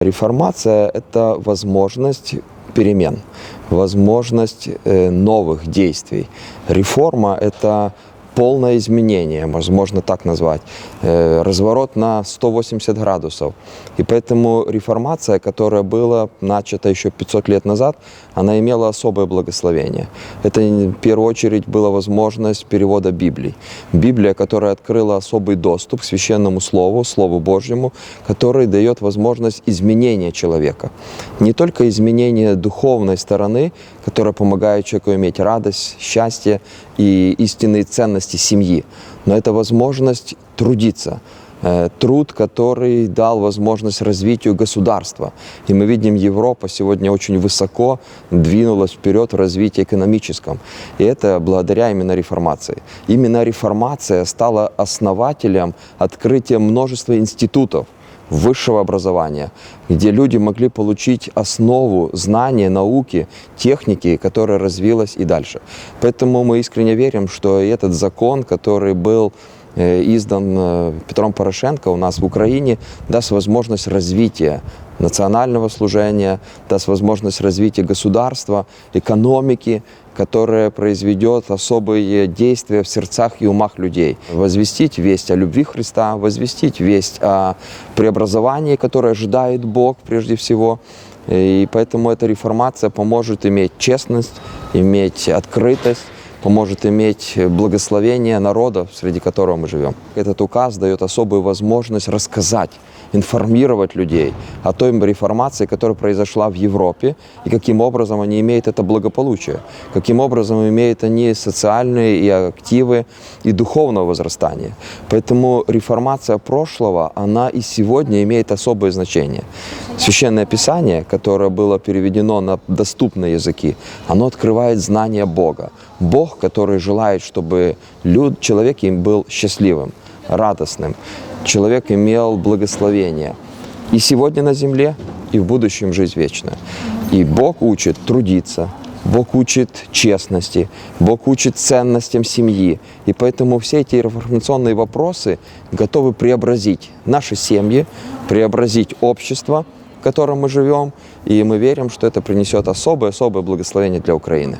Реформация – это возможность перемен, возможность э, новых действий. Реформа – это полное изменение, возможно так назвать, э, разворот на 180 градусов. И поэтому реформация, которая была начата еще 500 лет назад, она имела особое благословение. Это в первую очередь была возможность перевода Библии. Библия, которая открыла особый доступ к священному слову, Слову Божьему, который дает возможность изменения человека. Не только изменения духовной стороны, которая помогает человеку иметь радость, счастье и истинные ценности семьи, но это возможность трудиться, э, труд, который дал возможность развитию государства. И мы видим, Европа сегодня очень высоко двинулась вперед в развитии экономическом. И это благодаря именно реформации. Именно реформация стала основателем открытия множества институтов, высшего образования, где люди могли получить основу знания, науки, техники, которая развилась и дальше. Поэтому мы искренне верим, что этот закон, который был издан э, Петром Порошенко у нас в Украине, даст возможность развития национального служения, даст возможность развития государства, экономики, которая произведет особые действия в сердцах и умах людей. Возвестить весть о любви Христа, возвестить весть о преобразовании, которое ожидает Бог прежде всего. И поэтому эта реформация поможет иметь честность, иметь открытость, поможет иметь благословение народа, среди которого мы живем. Этот указ дает особую возможность рассказать, информировать людей о той реформации, которая произошла в Европе, и каким образом они имеют это благополучие, каким образом имеют они социальные и активы, и духовного возрастания. Поэтому реформация прошлого, она и сегодня имеет особое значение. Священное Писание, которое было переведено на доступные языки, оно открывает знание Бога. Бог, который желает, чтобы люд, человек им был счастливым, радостным, человек имел благословение и сегодня на земле, и в будущем жизнь вечная. И Бог учит трудиться, Бог учит честности, Бог учит ценностям семьи. И поэтому все эти реформационные вопросы готовы преобразить наши семьи, преобразить общество, в котором мы живем. И мы верим, что это принесет особое-особое благословение для Украины.